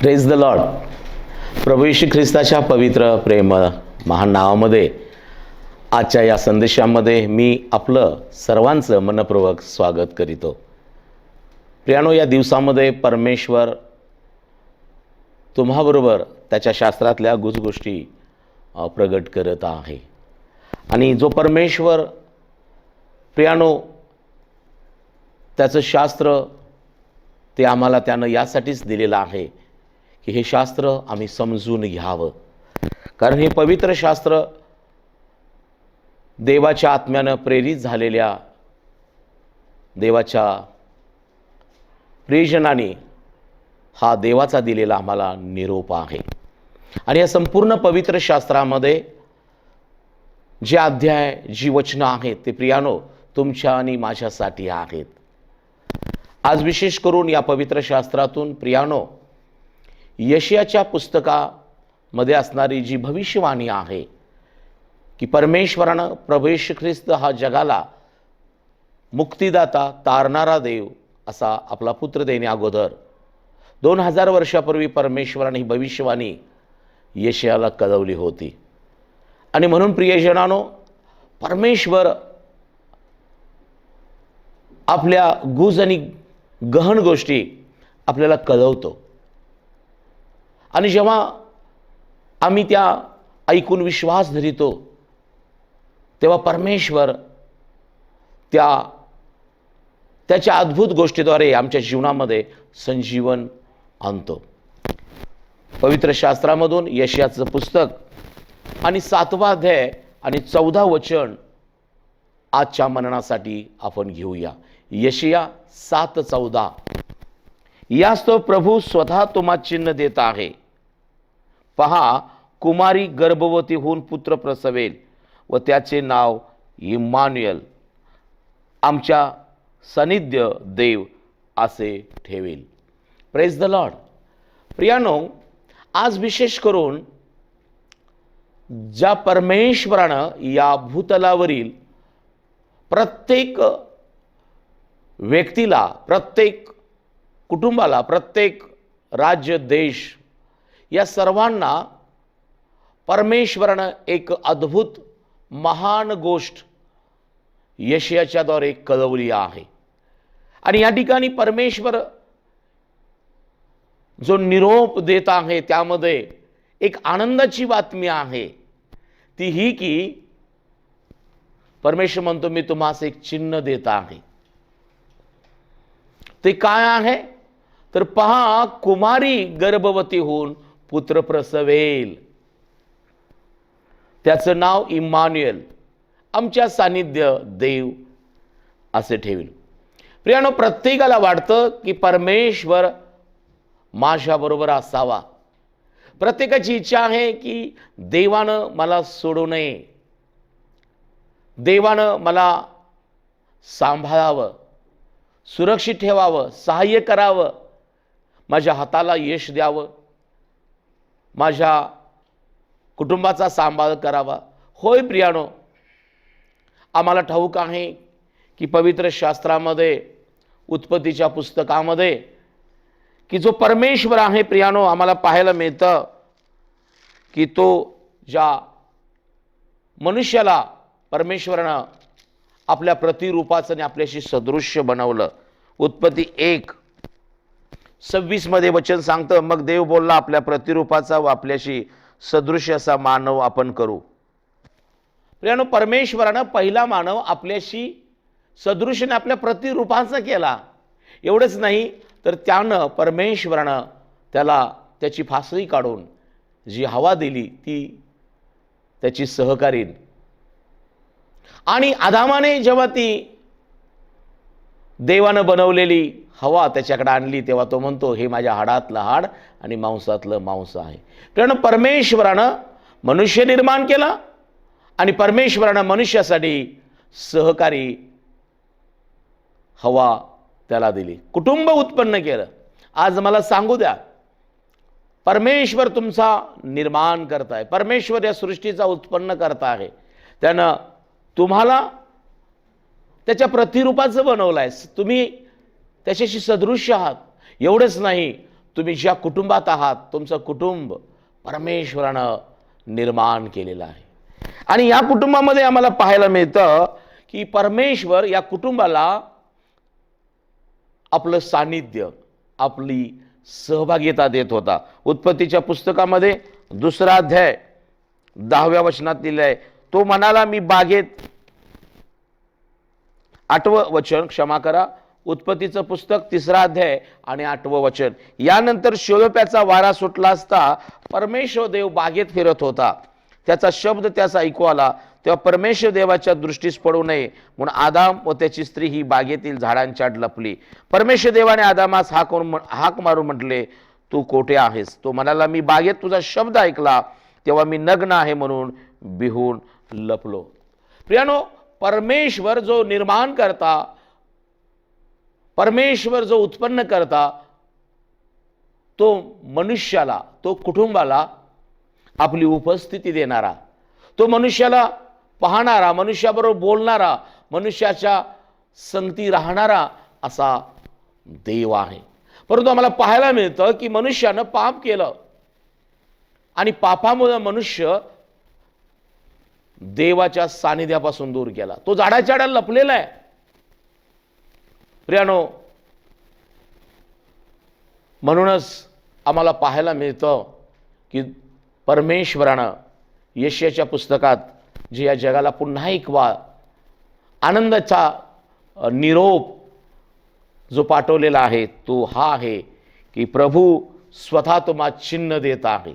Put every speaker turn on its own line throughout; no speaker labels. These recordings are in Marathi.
प्रेज द लॉर्ड प्रभू येशू ख्रिस्ताच्या पवित्र प्रेम महान नावामध्ये आजच्या या संदेशामध्ये मी आपलं सर्वांचं मनपूर्वक स्वागत करीतो. प्रियानो या दिवसामध्ये परमेश्वर तुम्हाबरोबर त्याच्या शास्त्रातल्या गुजगोष्टी प्रगट करत आहे. आणि जो परमेश्वर प्रियानो त्याचं शास्त्र ते आम्हाला त्यानं यासाठीच दिलेलं आहे की हे शास्त्र आम्ही समजून घ्यावं. कारण हे पवित्र शास्त्र देवाच्या आत्म्यानं प्रेरित झालेल्या देवाच्या प्रियजनाने हा देवाचा दिलेला आम्हाला निरोप आहे. आणि या संपूर्ण पवित्र शास्त्रामध्ये जे अध्याय जी वचनं आहेत ते प्रियानो तुमच्या आणि माझ्यासाठी आहेत. आज विशेष करून या पवित्र शास्त्रातून प्रियानो यशयाच्या पुस्तकामध्ये असणारी जी भविष्यवाणी आहे की परमेश्वरानं प्रभेश ख्रिस्त हा जगाला मुक्तिदाता तारणारा देव असा आपला पुत्र देणे अगोदर दोन हजार वर्षापूर्वी परमेश्वराने ही भविष्यवाणी यशयाला कळवली होती. आणि म्हणून प्रियजनानो परमेश्वर आपल्या गुज आणि गहन गोष्टी आपल्याला कळवतो. आणि जेव्हा आम्ही त्या ऐकून विश्वास धरितो तेव्हा परमेश्वर त्या त्याच्या अद्भुत गोष्टीद्वारे आमच्या जीवनामध्ये संजीवन आणतो. पवित्र शास्त्रामधून यशयाचं पुस्तक आणि सातवा अध्याय आणि चौदा वचन आजच्या मननासाठी आपण घेऊया. यशिया सात चौदा. यास्तव प्रभू स्वतः तुम्हा चिन्ह देत आहे. पहा कुमारी गर्भवती होऊन पुत्र प्रसवेल व त्याचे नाव इम्मान्युअल आमच्या सनिध्य देव असे ठेवेल. प्रेज द लॉर्ड प्रियानो आज विशेष करून ज्या परमेश्वरानं या भूतलावरील प्रत्येक व्यक्तीला प्रत्येक कुटुंबाला प्रत्येक राज्य देश या सर्वांना परमेश्वरानं एक अद्भुत महान गोष्ट यशयाच्याद्वारे कळवली आहे. आणि या ठिकाणी परमेश्वर जो निरोप देत आहे त्यामध्ये एक आनंदाची बातमी आहे. ती ही की परमेश्वर म्हणतो मी तुम्हास एक चिन्ह देत आहे. ते काय आहे? तर पहा कुमारी गर्भवती होऊन पुत्र प्रसवेल. त्याचं नाव इम्मान्युएल आमच्या सानिध्य देव असे ठेवील. प्रियानो प्रत्येकाला वाटतं की परमेश्वर माझ्याबरोबर असावा. प्रत्येकाची इच्छा आहे की देवानं मला सोडू नये. देवानं मला सांभाळावं सुरक्षित ठेवावं सहाय्य करावं. माझ्या हाताला यश द्यावं. माझ्या कुटुंबाचा सांभाळ करावा. होय प्रियानो आम्हाला ठाऊक आहे की पवित्र शास्त्रामध्ये उत्पत्तीच्या पुस्तकामध्ये की जो परमेश्वर आहे प्रियानो आम्हाला पाहायला मिळतं की तो ज्या मनुष्याला परमेश्वरानं आपल्या प्रतिरूपाचं आणि आपल्याशी सदृश्य बनवलं. उत्पत्ती एक सव्वीसमध्ये वचन सांगतं मग देव बोलला आपल्या प्रतिरूपाचा व आपल्याशी सदृश्य असा मानव आपण करू. प्रियानो परमेश्वरानं पहिला मानव आपल्याशी सदृश्याने आपल्या प्रतिरूपाचा केला. एवढंच नाही तर त्यानं परमेश्वरानं त्याला त्याची फासळी काढून जी हवा दिली ती त्याची सहकारीन. आणि आधामाने जेव्हा ती देवानं बनवलेली हवा त्याच्याकडे आणली तेव्हा तो म्हणतो हे माझ्या हाडातलं हाड आणि मांसातलं मांस आहे. कारण परमेश्वरानं मनुष्य निर्माण केला आणि परमेश्वरानं मनुष्यासाठी सहकारी हवा त्याला दिली. कुटुंब उत्पन्न केलं. आज मला सांगू द्या परमेश्वर तुमचा निर्माण करताय. परमेश्वर या सृष्टीचा उत्पन्न करता आहे. त्यानं तुम्हाला त्याच्या प्रतिरूपाचं बनवलं आहे तुम्ही त्याच्याशी सदृश्य आहात. एवढंच नाही तुम्ही ज्या कुटुंबात आहात तुमचं कुटुंब परमेश्वरानं निर्माण केलेलं आहे. आणि या कुटुंबामध्ये आम्हाला पाहायला मिळतं की परमेश्वर या कुटुंबाला आपलं सान्निध्य आपली सहभागिता देत होता. उत्पत्तीच्या पुस्तकामध्ये दुसरा अध्याय दहाव्या वचनात लिहिलं आहे तो म्हणाला मी बागेत आठवं वचन क्षमा करा. उत्पत्तीचं पुस्तक तिसरा अध्याय आणि आठवं वचन यानंतर शोलोप्याचा वारा सुटला असता परमेश्वर देव बागेत फिरत होता. त्याचा शब्द त्याचा ऐकू आला. तेव्हा परमेश्वर देवाच्या दृष्टीस पडू नये म्हणून आदाम व त्याची स्त्री ही बागेतील झाडांच्या आड लपली. परमेश्वर देवाने आदामास हाक हाक मारून म्हटले तू कोठे आहेस? तो म्हणाला मी बागेत तुझा शब्द ऐकला. तेव्हा मी नग्न आहे म्हणून बिहून लपलो. प्रियानो परमेश्वर जो निर्माण करता परमेश्वर जो उत्पन्न करता तो मनुष्याला तो कुटुंबाला आपली उपस्थिती देणारा तो मनुष्याला पाहणारा मनुष्याबरोबर बोलणारा मनुष्याच्या संगती राहणारा असा देव आहे. परंतु आम्हाला पाहायला मिळतं की मनुष्यानं पाप केलं. आणि पापामुळं मनुष्य देवाच्या सानिध्यापासून दूर गेला. तो झाडाच्या आड्याला लपलेला आहे. प्रियानो म्हणूनच आम्हाला पाहायला मिळतं की परमेश्वरानं यशयाच्या पुस्तकात जे या जगाला पुन्हा एक वा आनंदाचा निरोप जो पाठवलेला आहे तो हा आहे की प्रभू स्वतः तुम्हा चिन्ह देत आहे.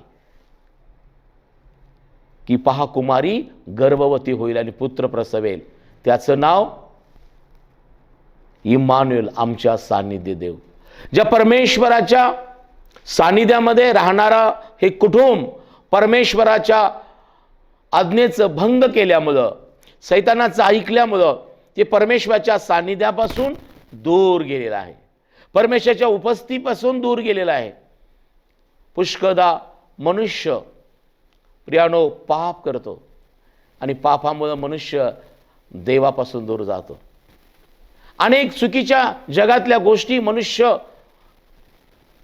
की पहा कुमारी गर्भवती होईल आणि पुत्र प्रसवेल. त्याचं नाव इमान्युएल आमच्या सान्निध्य देव. ज्या परमेश्वराच्या सान्निध्यामध्ये राहणारा हे कुटुंब परमेश्वराच्या आज्ञेचं भंग केल्यामुळं सैतानाचं ऐकल्यामुळं ते परमेश्वराच्या सान्निध्यापासून दूर गेलेलं आहे. परमेश्वराच्या उपस्थितीपासून दूर गेलेलं आहे. पुष्कदा मनुष्य प्रियानो पाप करतो. आणि पापामुळं मनुष्य देवापासून दूर जातो. अनेक चुकीच्या जगातल्या गोष्टी मनुष्य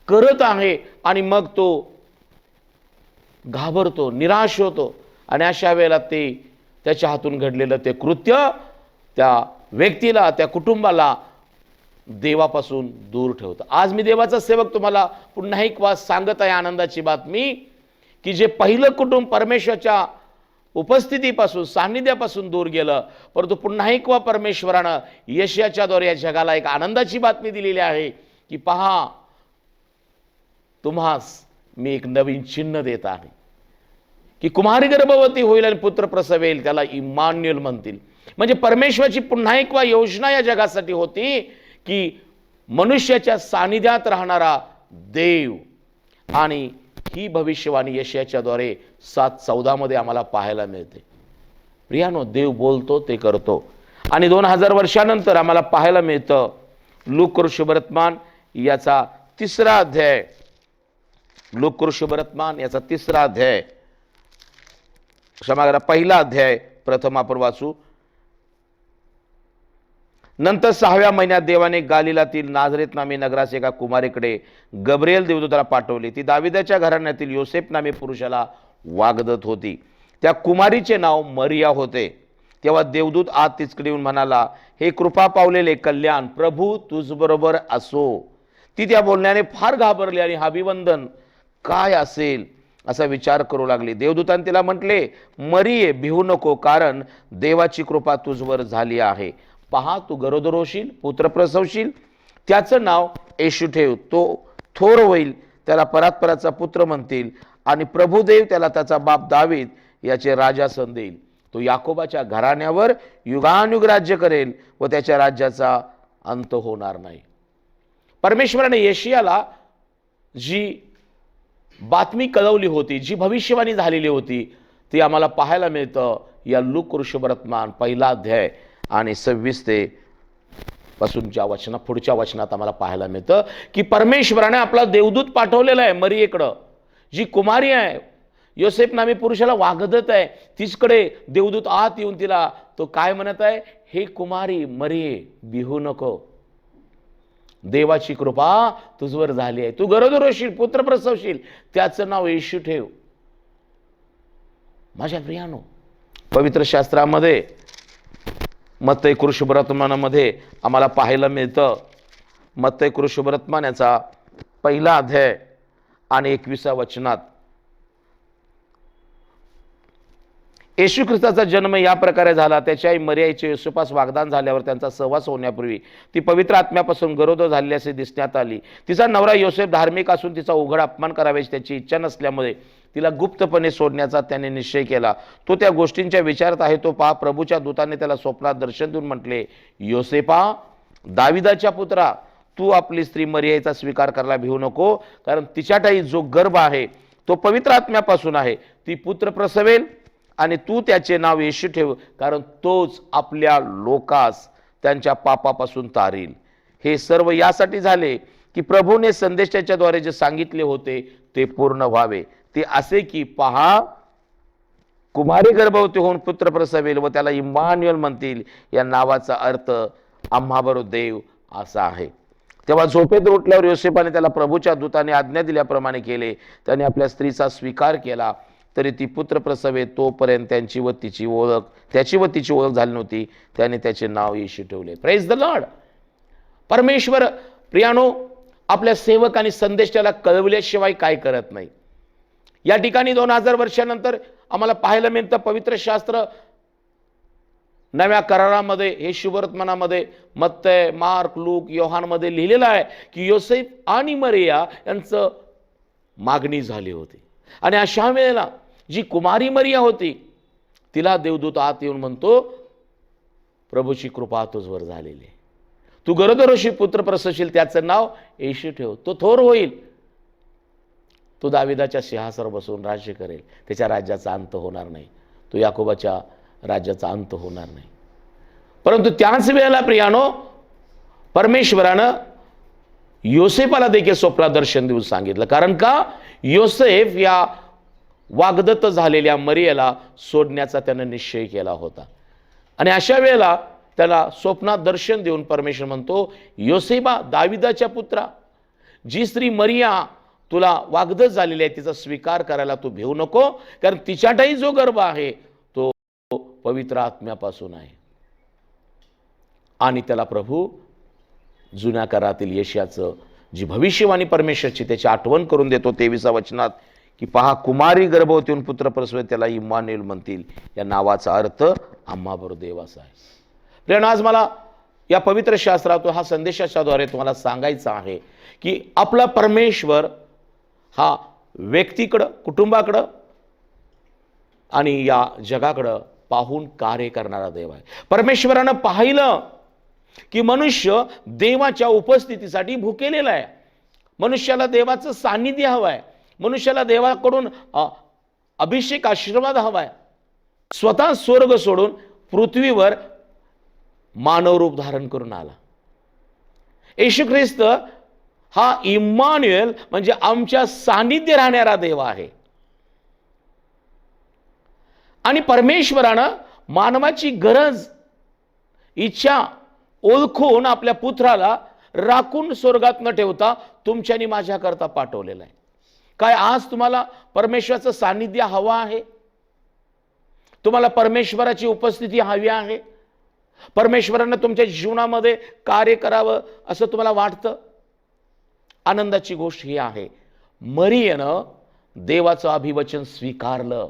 करत आहे आणि मग तो घाबरतो निराश होतो. आणि अशा वेळेला ते त्याच्या हातून घडलेलं ते कृत्य त्या व्यक्तीला त्या कुटुंबाला देवापासून दूर ठेवतं. आज मी देवाचा सेवक तुम्हाला पुन्हा एक वाज सांगत आहे आनंदाची बातमी. की जे पहिलं कुटुंब परमेश्वराच्या उपस्थितीपासून सान्निध्यापासून दूर गेलं परंतु पुन्हा एक वा परमेश्वरानं यशयाच्याद्वारे या जगाला एक आनंदाची बातमी दिलेली आहे की पहा तुम्हास मी एक नवीन चिन्ह देत आहे. की कुमारी गर्भवती होईल आणि पुत्र प्रसवेल त्याला इमान्युअल म्हणतील. म्हणजे परमेश्वराची पुन्हा एक वा योजना या जगासाठी होती की मनुष्याच्या सानिध्यात राहणारा देव आणि ही भविष्यवाणी यशयाच्याद्वारे सात चौदामध्ये आम्हाला पाहायला मिळते. प्रियानो देव बोलतो ते करतो. आणि दोन हजार वर्षानंतर आम्हाला पाहायला मिळतं लोककृषुभरत्मान याचा तिसरा अध्याय. लोककृषुभरत्मान याचा तिसरा अध्याय. क्षमा करा पहिला अध्याय प्रथम आपण वाचू. नंतर सहाव्या महिन्यात देवाने गालिलातील नाझरेत नामी नगरास एका कुमारीकडे गब्रिएल देवदूताला पाठवली. ती दाविदाच्या घराण्यातील योसेफ नामे पुरुषाला वागदत होती. त्या कुमारीचे नाव मरिया होते. तेव्हा देवदूत आत तिचकडे येऊन म्हणाला हे कृपा पावलेले कल्याण प्रभू तुझबरोबर असो. ती त्या बोलण्याने फार घाबरली आणि अभिवंदन काय असेल असा विचार करू लागली. देवदूतान तिला म्हटले मरिये भिवू नको कारण देवाची कृपा तुझवर झाली आहे. पहा तू गरोदर होशील पुत्र प्रसवशील. त्याचं नाव येशू ठेव. तो थोर होईल त्याला परात्पराचा पुत्र म्हणतील आणि प्रभुदेव त्याला त्याचा बाप दावीद याचे राजासन देईल. तो याकोबाच्या घराण्यावर युगानुयुग राज्य करेल व त्याच्या राज्याचा अंत होणार नाही. परमेश्वराने येशियाला जी बातमी कळवली होती जी भविष्यवाणी झालेली होती ती आम्हाला पाहायला मिळतं या लूक पहिला अध्याय. आणि सव्वीस ते पासूनच्या वचना पुढच्या वचनात आम्हाला पाहायला मिळतं की परमेश्वराने आपला देवदूत पाठवलेला आहे मरियेकडं. जी कुमारी आहे योसेफ नामी पुरुषाला वागदत आहे तिचकडे देवदूत आत येऊन तिला तो काय म्हणत आहे? हे कुमारी मरिये बिहू नको. देवाची कृपा तुझवर झाली आहे. तू गरोदर होशील पुत्र प्रसवशील. त्याचं नाव येशू ठेव. माझ्या प्रियानो पवित्र शास्त्रामध्ये मत्तय कृष्णव्रतमानामध्ये आम्हाला पाहायला मिळतं. मत्तय कृष्णव्रतमान याचा पहिला अध्याय आणि एकविसा वचनात. येशू ख्रिस्ताचा जन्म या प्रकारे झाला. त्याच्या आई मर्याईचे येशुपास वागदान झाल्यावर त्यांचा सहवास होण्यापूर्वी ती पवित्र आत्म्यापासून गरोदर झालेली असे दिसण्यात आली. तिचा नवरा योसेफ धार्मिक असून तिचा उघड अपमान कराव्याची त्याची इच्छा नसल्यामुळे तिला गुप्तपणे सोडण्याचा त्याने निश्चय केला. तो त्या गोष्टींच्या विचारात आहे तो पहा प्रभूच्या दूताने त्याला स्वप्नात दर्शन देऊन म्हटले योसेपा दाविदाच्या पुत्रा तू आपली स्त्री मर्यादेचा स्वीकार करायला भिवू नको कारण तिच्याटाई जो गर्भ आहे तो पवित्र आत्म्यापासून आहे. ती पुत्र प्रसवेल आणि तू त्याचे नाव येशू ठेव कारण तोच आपल्या लोकास त्यांच्या पापापासून तारील. हे सर्व यासाठी झाले की प्रभूने संदेशाच्याद्वारे जे सांगितले होते ते पूर्ण व्हावे. ते असे की पहा कुमारी गर्भवती होऊन पुत्र प्रसवेल व त्याला इमान्युअल म्हणतील. या नावाचा अर्थ आम्हाबरो देव असा आहे. तेव्हा झोपेत उठल्यावर योसेफाने त्याला प्रभूच्या दूताने आज्ञा दिल्याप्रमाणे केले. त्याने आपल्या स्त्रीचा स्वीकार केला तरी ती पुत्र प्रसवे तोपर्यंत त्यांची व तिची ओळख त्याची व तिची ओळख झाली नव्हती. त्याने त्याचे नाव येशू ठेवले. प्रेज द लॉर्ड परमेश्वर प्रियानो आपल्या सेवक आणि संदेश त्याला कळवल्याशिवाय काय करत नाही. या ठिकाणी दोन हजार वर्षानंतर आम्हाला पाहायला मिळतं पवित्र शास्त्र. नव्या करारामध्ये हे शुभवर्तमानामध्ये मत्तय मार्क लूक योहानमध्ये लिहिलेलं आहे की योसेफ आणि मरिया यांचं मागणी झाली होती. आणि अशा वेळेला जी कुमारी मरिया होती तिला देवदूत आत येऊन म्हणतो प्रभूची कृपा तुझवर झालेली आहे. तू गरोदर पुत्र प्रसशील त्याचं नाव येशू ठेव. तो थोर होईल तो दाविदाच्या सिंहासर बसून राज्य करेल. त्याच्या राज्याचा अंत होणार नाही. तो याकोबाच्या राज्याचा अंत होणार नाही. परंतु त्याच वेळेला प्रियानो परमेश्वरानं योसेफाला देखील स्वप्नात दर्शन देऊन सांगितलं. कारण का? योसेफ या वागदत्त झालेल्या मरियेला सोडण्याचा त्यानं निश्चय केला होता. आणि अशा वेळेला त्याला स्वप्नात दर्शन देऊन परमेश्वर म्हणतो योसेबा दाविदाच्या पुत्रा जी स्त्री मरिया तुला वागदत झालेली आहे तिचा स्वीकार करायला तू भिवू नको. कारण तिच्याठाही जो गर्भ आहे तो पवित्र आत्म्यापासून आहे. आणि त्याला प्रभू जुन्या करातील यशाचं जी भविष्यवाणी परमेश्वरची त्याची आठवण करून देतो तेविसा वचनात की पहा कुमारी गर्भवतीहून पुत्र प्रसवे त्याला इमान्युएल म्हणतील. या नावाचा अर्थ आम्हाबरोबर देवाचा आहे. प्रेरण आज मला या पवित्र शास्त्रातून हा संदेशाच्याद्वारे तुम्हाला सांगायचं आहे की आपला परमेश्वर हा व्यक्तीकडं कुटुंबाकडं आणि या जगाकडं पाहून कार्य करणारा देव आहे. परमेश्वरानं पाहिलं की मनुष्य देवाच्या उपस्थितीसाठी भुकेलेला आहे. मनुष्याला देवाचं सान्निध्य हवं आहे. मनुष्याला देवाकडून अभिषेक आशीर्वाद हवा आहे. स्वतः स्वर्ग सोडून पृथ्वीवर मानव रूप धारण करून आला. येशू ख्रिस्त हा इम्मान्युएल म्हणजे आमच्या सानिध्य राहणारा देव आहे. आणि परमेश्वरानं मानवाची गरज इच्छा ओळखून आपल्या पुत्राला राखून स्वर्गात न ठेवता तुमच्यानी माझ्याकरता पाठवलेला आहे. काय आज तुम्हाला परमेश्वराचं सान्निध्य हवं आहे? तुम्हाला परमेश्वराची उपस्थिती हवी आहे? परमेश्वरानं तुमच्या जीवनामध्ये कार्य करावं असं तुम्हाला वाटतं? आनंदाची गोष्ट ही आहे. मरियनं देवाचं अभिवचन स्वीकारलं.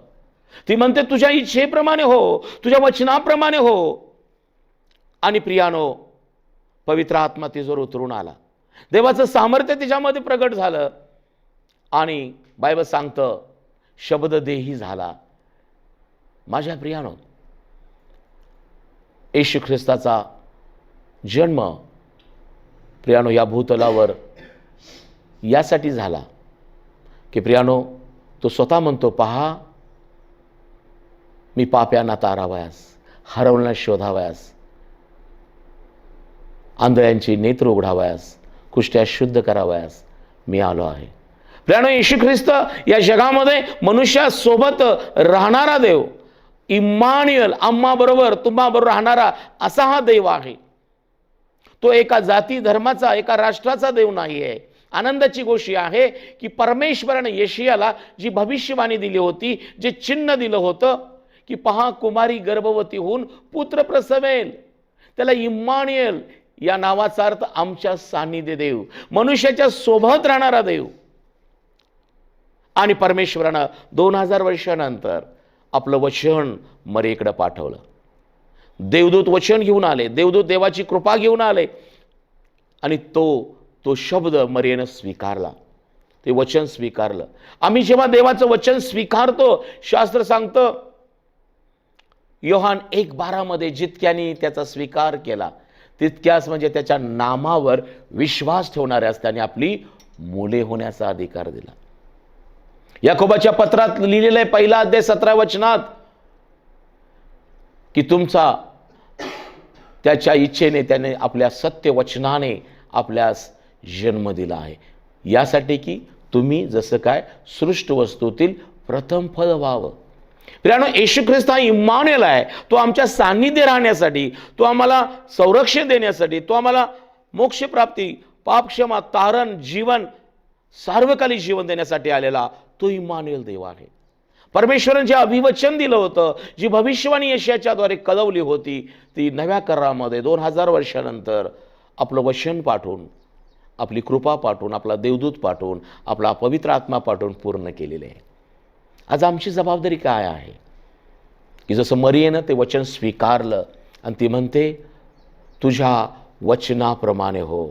ती म्हणते तुझ्या इच्छेप्रमाणे हो तुझ्या वचनाप्रमाणे हो. आणि प्रियानो पवित्र आत्मा तिजोर उतरून आला. देवाचं सामर्थ्य तिच्यामध्ये प्रगट झालं. आणि बायबल सांगतं शब्द देही झाला. माझ्या प्रियानो येशू ख्रिस्ताचा जन्म प्रियानो या भूतलावर यासाठी झाला. की प्रियानो तो स्वतः म्हणतो पहा मी पाप्यांना तारावयास हरवण्यास शोधावयास आंधळ्यांची नेत्र उघडावयास कुष्ट्या शुद्ध करावयास मी आलो आहे. प्रियानो येशू ख्रिस्त या जगामध्ये मनुष्यासोबत राहणारा देव इम्मानियल आम्माबरोबर तुम्हाबरोबर राहणारा असा हा देव आहे. तो एका जाती धर्माचा एका राष्ट्राचा देव नाही आहे आनंदाची गोष्ट आहे की परमेश्वराने येशियाला जी भविष्यवाणी दिली होती जे चिन्ह दिलं होतं की पहा कुमारी गर्भवती होऊन पुत्र प्रसवेल. त्याला इम्मानियल या नावाचा अर्थ आमच्या सान्निध्य देव मनुष्याच्या सोबत राहणारा देव आणि परमेश्वरानं दोन हजार वर्षानंतर आपलं वचन मरेकडं पाठवलं. देवदूत वचन घेऊन आले देवदूत देवाची कृपा घेऊन आले. आणि तो तो शब्द मरियेनं स्वीकारला. ते वचन स्वीकारलं. आम्ही जेव्हा देवाचं वचन स्वीकारतो शास्त्र सांगतं योहान एक बारामध्ये जितक्यानी त्याचा स्वीकार केला तितक्याच म्हणजे त्याच्या नामावर विश्वास ठेवणाऱ्यास त्याने आपली मुले होण्याचा अधिकार दिला. याकोबाच्या पत्रात लिहिलेलं आहे पहिला अध्याय सतरा वचनात की तुमचा त्याच्या इच्छेने त्याने आपल्या सत्य वचनाने आपल्यास जन्म दिला आहे. यासाठी की तुम्ही जसं काय सृष्ट वस्तूतील प्रथम फल व्हावं. प्रियानो येशू ख्रिस्त हा इम्मानुएल आहे. तो आमच्या सान्निध्य राहण्यासाठी तो आम्हाला संरक्षण देण्यासाठी तो आम्हाला मोक्षप्राप्ती पापक्षमा तारण जीवन सार्वकालिक जीवन देण्यासाठी आलेला तो इम्मानुएल देव आहे. परमेश्वराने जे अभिवचन दिलं होतं जी भविष्यवाणी यशाच्याद्वारे कळवली होती ती नव्या करामध्ये दोन हजार वर्षानंतर आपलं वचन पाठवून आपली कृपा पाठवून आपला देवदूत पाठवून आपला पवित्र आत्मा पाठवून पूर्ण केलेले आहे. आज आमची जबाबदारी काय आहे? की जसं मरियेनं ते वचन स्वीकारलं आणि ती म्हणते तुझ्या वचनाप्रमाणे हो.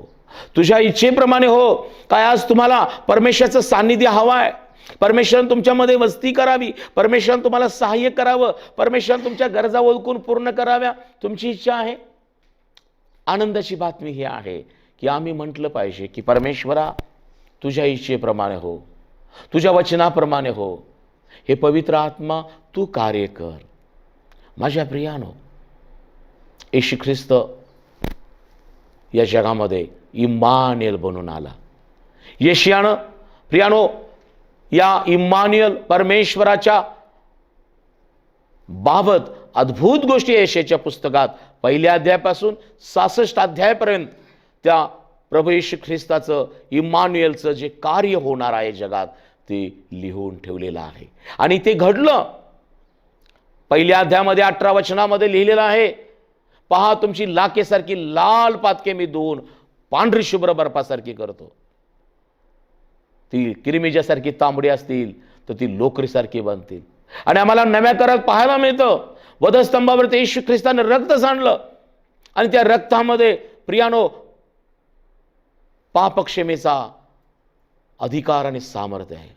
तुझ्या इच्छेप्रमाणे हो. काय आज तुम्हाला परमेश्वराचं सान्निध्य हवं आहे परमेश्वरन तुमच्यामध्ये वस्ती करावी. परमेश्वरन तुम्हाला सहाय्य करावं. परमेश्वरन तुमच्या गरजा ओळखून पूर्ण कराव्या. तुमची इच्छा आहे? आनंदाची बातमी ही आहे. की आम्ही म्हटलं पाहिजे की परमेश्वरा तुझ्या इच्छेप्रमाणे हो. तुझ्या वचनाप्रमाणे हो. हे पवित्र आत्मा तू कार्य कर. माझ्या प्रियानो येशू ख्रिस्त या जगामध्ये इम्मानियल बनून आला. येशियानं प्रियानो या इम्मानियल परमेश्वराच्या बाबत अद्भुत गोष्टी यशेच्या पुस्तकात पहिल्या अध्यायापासून सासष्ट अध्यायापर्यंत त्या प्रभू येशू ख्रिस्ताचं इमान्युएलचं जे कार्य होणार आहे जगात ते लिहून ठेवलेलं आहे. आणि ते घडलं. पहिल्या अध्यामध्ये अठरा वचनामध्ये लिहिलेलं आहे पहा तुमची लाकेसारखी लाल पातके मी धुवून पांढरी शुभ्र बर्फासारखी करतो. ती किरमिजासारखी तांबडी असतील तर ती लोकरीसारखी बनतील. आणि आम्हाला नव्या करात पाहायला मिळतं. वधस्तंभावरती येशू ख्रिस्तानं रक्त सांडलं. आणि त्या रक्तामध्ये प्रियानो पापक्षमेचा अधिकार आणि सामर्थ्य आहे.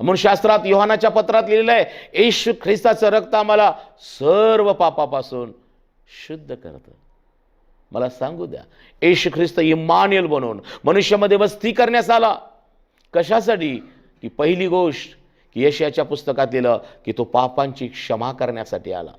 म्हणून शास्त्रात योहानाच्या पत्रात लिहिलेलं आहे येशू ख्रिस्ताचं रक्त आम्हाला सर्व पापापासून शुद्ध करतं. मला सांगू द्या येशू ख्रिस्त इमानियल बनवून मनुष्यामध्ये वस्ती करण्यास आला. कशासाठी? की पहिली गोष्ट की यशियाच्या पुस्तकात लिहिलं की तो पापांची क्षमा करण्यासाठी आला.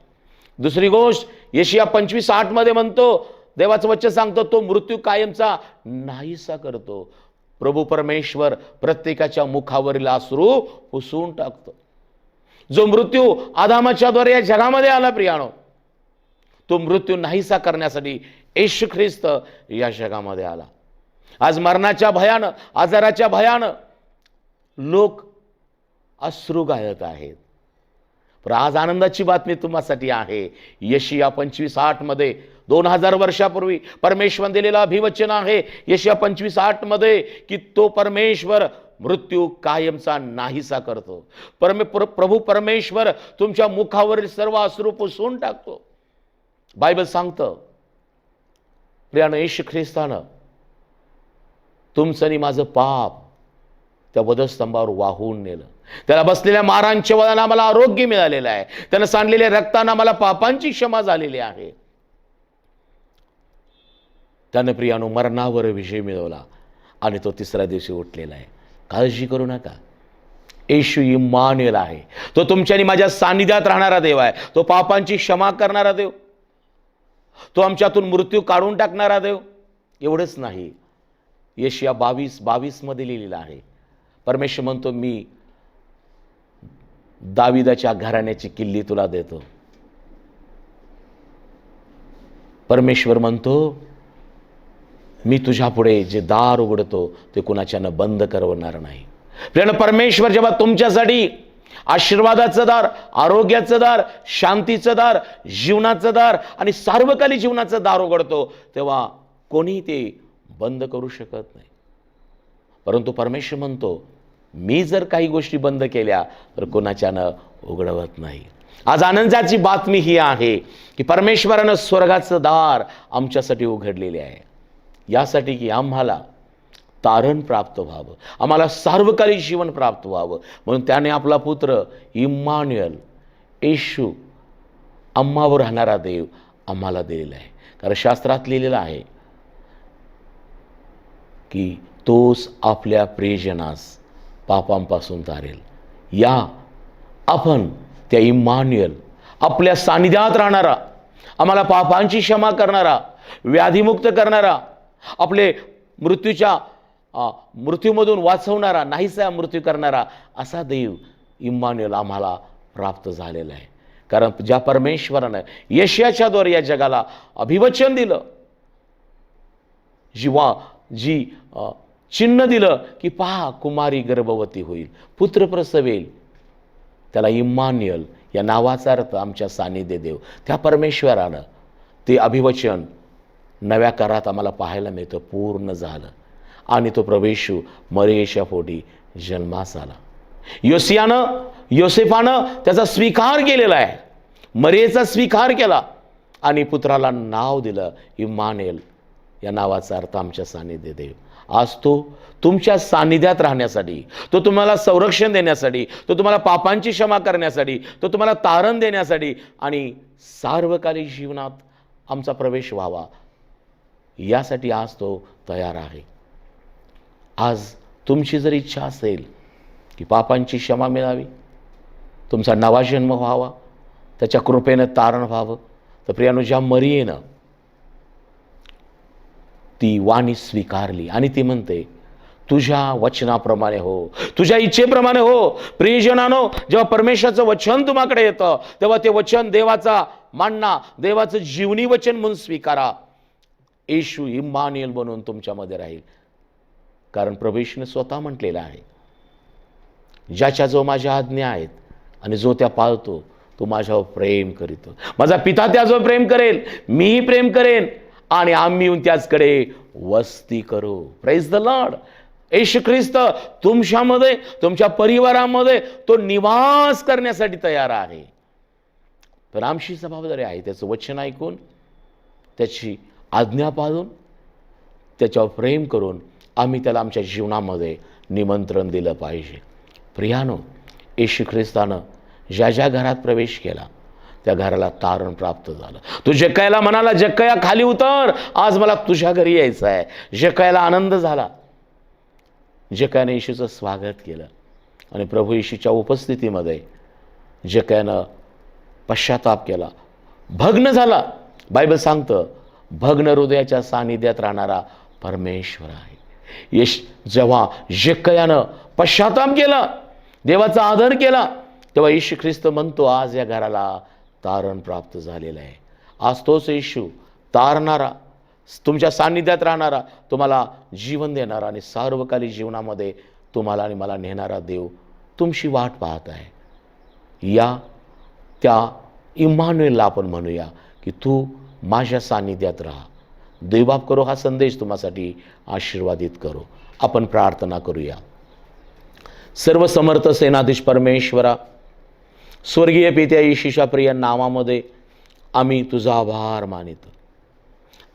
दुसरी गोष्ट यशिया पंचवीस आठमध्ये म्हणतो देवाचं वचन सांगतो तो मृत्यू कायमचा नाहीसा करतो. प्रभू परमेश्वर प्रत्येकाच्या मुखावरील आसरू पुसून टाकतो. जो मृत्यू आदामाच्याद्वारे या जगामध्ये आला प्रियानो तो मृत्यू नाहीसा करण्यासाठी येशू ख्रिस्त या जगामध्ये आला. आज मरणाच्या भयानं आजाराच्या भयानं लोक अश्रू गायत आहेत. पण आज आनंदाची बातमी तुम्हासाठी आहे. यशिया पंचवीस आठमध्ये दोन हजार वर्षापूर्वी परमेश्वर दिलेलं अभिवचन आहे. यशिया पंचवीस आठमध्ये की तो परमेश्वर मृत्यू कायमचा नाहीसा करतो. परमे प्र- प्रभू परमेश्वर तुमच्या मुखावरील सर्व अश्रू पुसून टाकतो. बायबल सांगतं प्रियानं येशू ख्रिस्तानं तुमचं आणि माझं पाप त्या वधस्तंभावर वाहून नेलं. त्याला बसलेल्या मारांच्या वदानं आम्हाला आरोग्य मिळालेलं आहे. त्यानं सांडलेल्या रक्तानं आम्हाला पापांची क्षमा झालेली आहे. त्यानं प्रियानो मरणावर विजय मिळवला आणि तो तिसऱ्या दिवशी उठलेला आहे. काळजी करू नका. येशू इमानुएल आहे. तो तुमच्या आणि माझ्या सान्निध्यात राहणारा देव आहे. तो पापांची क्षमा करणारा देव. तो आमच्यातून मृत्यू काढून टाकणारा देव. एवढंच नाही. येशिया बावीस बावीसमध्ये लिहिलेलं आहे. परमेश्वर म्हणतो मी दाविदाच्या घराण्याची किल्ली तुला देतो. परमेश्वर म्हणतो मी तुझ्यापुढे जे दार उघडतो ते कुणाच्यानं बंद करवणार नाही. प्रेरण परमेश्वर जेव्हा तुमच्यासाठी आशीर्वादाचं दार आरोग्याचं दार शांतीचं दार जीवनाचं दार आणि सार्वकालिक जीवनाचं दार उघडतो तेव्हा कोणी ते बंद करू शकत नाही. परंतु परमेश्वर म्हणतो मी जर काही गोष्टी बंद केल्या तर कोणाच्यानं उघडवत नाही. आज आनंदाची बातमी ही आहे की परमेश्वरानं स्वर्गाचं दार आमच्यासाठी उघडलेले आहे. यासाठी की आम्हाला तारण प्राप्त व्हावं. आम्हाला सार्वकालिक जीवन प्राप्त व्हावं. म्हणून त्याने आपला पुत्र इम्मान्युअल येशू आम्हावर राहणारा देव आम्हाला दिलेला आहे. कारण शास्त्रात लिहिलेलं आहे की तोच आपल्या प्रियजनास पापांपासून तारेल. या आपण त्या इम्मान्युअल आपल्या सानिध्यात राहणारा आम्हाला पापांची क्षमा करणारा व्याधीमुक्त करणारा आपले मृत्यूच्या मृत्यूमधून वाचवणारा नाहीसा मृत्यू करणारा असा देव इम्मान्युअल आम्हाला प्राप्त झालेला आहे. कारण ज्या परमेश्वरानं यशयाच्याद्वारे या जगाला अभिवचन दिलं जीवा जी चिन्ह दिलं की पहा कुमारी गर्भवती होईल पुत्र प्रसवेल. त्याला इम्मान्युअल या नावाचा अर्थ आमच्या सानिध्य देव. त्या परमेश्वरानं ते अभिवचन नव्या करात आम्हाला पाहायला मिळतं पूर्ण झालं. आणि तो प्रवेशू मरेशा पोटी जन्मास आला. योसियानं योसेफानं त्याचा स्वीकार केलेला आहे. मरेचा स्वीकार केला आणि पुत्राला नाव दिलं इमानेल या नावाचा अर्थ आमच्या सानिध्य देव आज तो तुमच्या सानिध्यात राहण्यासाठी तो तुम्हाला संरक्षण देण्यासाठी तो तुम्हाला पापांची क्षमा करण्यासाठी तो तुम्हाला तारण देण्यासाठी आणि सार्वकालिक जीवनात आमचा प्रवेश व्हावा. यासाठी आज तो तयार आहे. आज तुमची जर इच्छा असेल की पापांची क्षमा मिळावी तुमचा नवा जन्म व्हावा त्याच्या कृपेनं तारण व्हावं तर प्रियानो ज्या मरियेनं ती वाणी स्वीकारली आणि ती म्हणते तुझ्या वचनाप्रमाणे हो तुझ्या इच्छेप्रमाणे हो प्रियजनानो जेव्हा परमेश्वराचं वचन तुम्हाकडे येतं तेव्हा ते वचन देवाचा मांडणा देवाचं जीवनी वचन म्हणून स्वीकारा. येशू इम्मानियल बनवून तुमच्यामध्ये राहील. कारण प्रभूने स्वतः म्हटलेलं आहे. ज्याच्या जो माझ्या आज्ञा आहेत आणि जो त्या पाळतो तो माझ्यावर प्रेम करीतो माझा पिता त्याजवळ प्रेम करेल मीही प्रेम करेन आणि आम्ही येऊन त्याचकडे वस्ती करू. Praise the lord Yeshu Khrist तुमच्यामध्ये तुमच्या परिवारामध्ये तो निवास करण्यासाठी तयार आहे. तर आमची जबाबदारी आहे त्याचं वचन ऐकून त्याची आज्ञा पाळून त्याच्यावर प्रेम करून आम्ही त्याला आमच्या जीवनामध्ये निमंत्रण दिलं पाहिजे. प्रियानो येशू ख्रिस्तानं ज्या ज्या घरात प्रवेश केला त्या घराला तारण प्राप्त झालं. तू जक्कायला म्हणाला जक्कया खाली उतर. आज मला तुझ्या घरी यायचं आहे. जक्कायला आनंद झाला. जक्काने येशूचं स्वागत केलं. आणि प्रभू येशूच्या उपस्थितीमध्ये जक्यानं पश्चाताप केला. भग्न झाला. बायबल सांगतं भग्न हृदयाच्या सानिध्यात राहणारा परमेश्वर आहे. यश जेव्हा जक्कयानं पश्चाताप केला देवाचा आदर केला तेव्हा येशू ख्रिस्त म्हणतो आज या घराला तारण प्राप्त झालेलं आहे. आज तोच येशू तारणारा तुमच्या सान्निध्यात राहणारा तुम्हाला जीवन देणारा आणि सार्वकालिक जीवनामध्ये तुम्हाला आणि मला नेणारा देव तुमची वाट पाहत आहे. या त्या इमान्युएलला आपण म्हणूया की तू माझ्या सान्निध्यात राहा. देवबाप करो हा संदेश तुम्हासाठी आशीर्वादित करो. आपण प्रार्थना करूया. सर्व समर्थ सेनाधीश परमेश्वरा स्वर्गीय पित्या येशीच्या प्रिय नावामध्ये आम्ही तुझा आभार मानितो.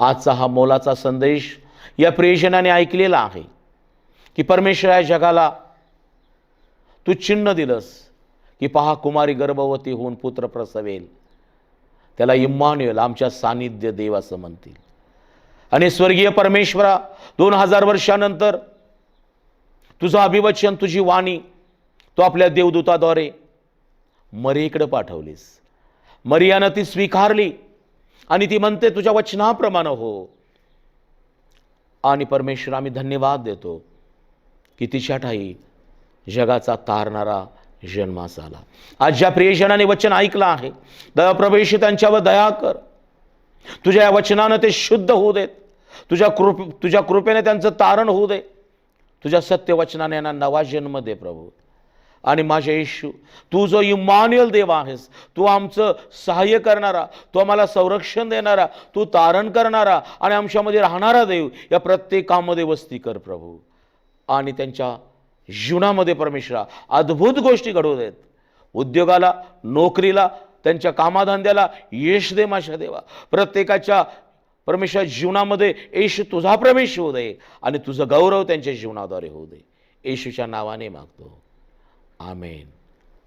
आजचा हा मोलाचा संदेश या प्रियजनाने ऐकलेला आहे की परमेश्वर या जगाला तू चिन्ह दिलंस की पहा कुमारी गर्भवती होऊन पुत्र प्रसवेल. त्याला इम्मान्युएल आमच्या सानिध्य देव असं म्हणतील. आणि स्वर्गीय परमेश्वरा दोन हजार वर्षानंतर तुझं अभिवचन तुझी वाणी तो आपल्या देवदूताद्वारे मरीकडे पाठवलीस. मरियानं ती स्वीकारली आणि ती म्हणते तुझ्या वचनाप्रमाणे हो. आणि परमेश्वर आम्ही धन्यवाद देतो की तिच्या ठाई जगाचा तारणारा जन्मास आला आज ज्या प्रियजनाने वचन ऐकलं आहे दया प्रवेश त्यांच्यावर दया कर. तुझ्या या वचनानं ते शुद्ध होऊ देत. तुझ्या कृप तुझ्या कृपेने त्यांचं तारण होऊ दे तुझ्या सत्यवचनाने यांना नवा जन्म दे प्रभू. आणि माझे येशू तू जो इमान्युअल देव आहेस तू आमचं सहाय्य करणारा तू आम्हाला संरक्षण देणारा तू तारण करणारा आणि आमच्यामध्ये राहणारा देव या प्रत्येकामध्ये वस्ती कर प्रभू. आणि त्यांच्या जीवनामध्ये परमेश्वरा अद्भुत गोष्टी घडवू देत. उद्योगाला नोकरीला त्यांच्या कामाधंद्याला यश दे माशा देवा. प्रत्येकाच्या परमेश्वर जीवनामध्ये येश तुझा प्रवेश होऊ दे आणि तुझं गौरव त्यांच्या जीवनाद्वारे होऊ दे. येशूच्या नावाने मागतो. आमेन.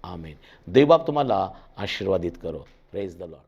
आमेन. देवबाप तुम्हाला आशीर्वादित करो. Praise the Lord